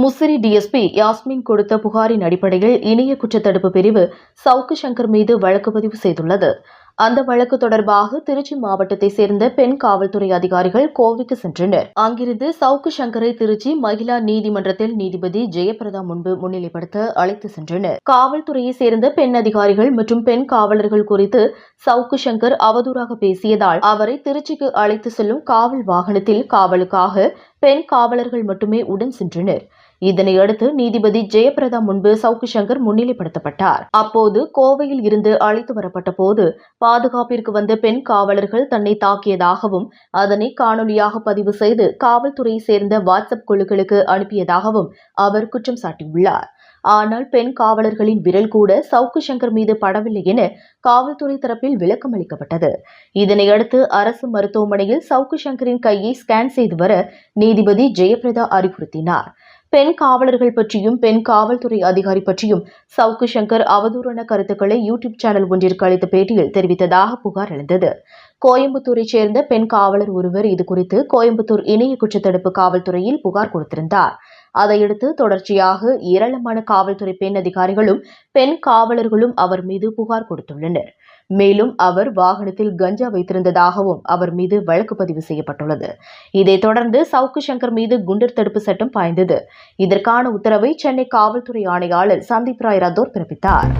Musiri DSP Yasmin கொடுத்த புகாரின் அடிப்படையில் இணைய குற்றத்தடுப்பு பிரிவு சவுக்கு சங்கர் மீது வழக்கு பதிவு செய்துள்ளது. அந்த வழக்கு தொடர்பாக திருச்சி மாவட்டத்தைச் சேர்ந்த பெண் காவல்துறை அதிகாரிகள் கோவைக்கு சென்றனர். அங்கிருந்து சவுக்கு சங்கரை திருச்சி மகிழா நீதிமன்றத்தில் நீதிபதி ஜெயபிரதா முன்பு முன்னிலைப்படுத்த அழைத்து சென்றனர். காவல்துறையைச் சேர்ந்த பெண் அதிகாரிகள் மற்றும் பெண் காவலர்கள் குறித்து சவுக்கு சங்கர் அவதூறாக பேசியதால் அவரை திருச்சிக்கு அழைத்து செல்லும் காவல் வாகனத்தில் காவலுக்காக பெண் காவலர்கள் மட்டுமே உடன் சென்றனர். இதனையடுத்து நீதிபதி ஜெயபிரதா முன்பு சவுக்கு சங்கர் முன்னிலைப்படுத்தப்பட்டார். அப்போது கோவையில் இருந்து அழைத்து வரப்பட்ட போது பாதுகாப்பிற்கு வந்த பெண் காவலர்கள் தன்னை தாக்கியதாகவும் அதனை காணொலியாக பதிவு செய்து காவல்துறையை சேர்ந்த வாட்ஸ்அப் குழுக்களுக்கு அனுப்பியதாகவும் அவர் குற்றம் சாட்டியுள்ளார். ஆனால் பெண் காவலர்களின் விரல் கூட சவுக்கு சங்கர் மீது படவில்லை என காவல்துறை தரப்பில் விளக்கம் அளிக்கப்பட்டது. இதனையடுத்து அரசு மருத்துவமனையில் சவுக்கு சங்கரின் கையை ஸ்கேன் செய்து வர நீதிபதி ஜெயபிரதா அறிவுறுத்தினார். பெண் காவலர்கள் பற்றியும் பெண் காவல்துறை அதிகாரி பற்றியும் சவுக்கு சங்கர் அவதூறான கருத்துக்களை யூடியூப் சேனல் ஒன்றிற்கு அளித்த பேட்டியில் தெரிவித்ததாக புகார் எழுந்தது. கோயம்புத்தூரைச் சேர்ந்த பெண் காவலர் ஒருவர் இதுகுறித்து கோயம்புத்தூர் இணைய குற்றத்தடுப்பு காவல்துறையில் புகார் கொடுத்திருந்தார். அதையடுத்து தொடர்ச்சியாக ஏராளமான காவல்துறை பெண் அதிகாரிகளும் பெண் காவலர்களும் அவர் மீது புகார் கொடுத்துள்ளனர். மேலும் அவர் வாகனத்தில் கஞ்சா வைத்திருந்ததாகவும் அவர் மீது வழக்கு பதிவு செய்யப்பட்டுள்ளது. இதைத் தொடர்ந்து சவுக்கு சங்கர் மீது குண்டர் தடுப்பு சட்டம் பாய்ந்தது. இதற்கான உத்தரவை சென்னை காவல்துறை ஆணையாளர் சந்தீப் ராய் ரத்தோர் பிறப்பித்தார்.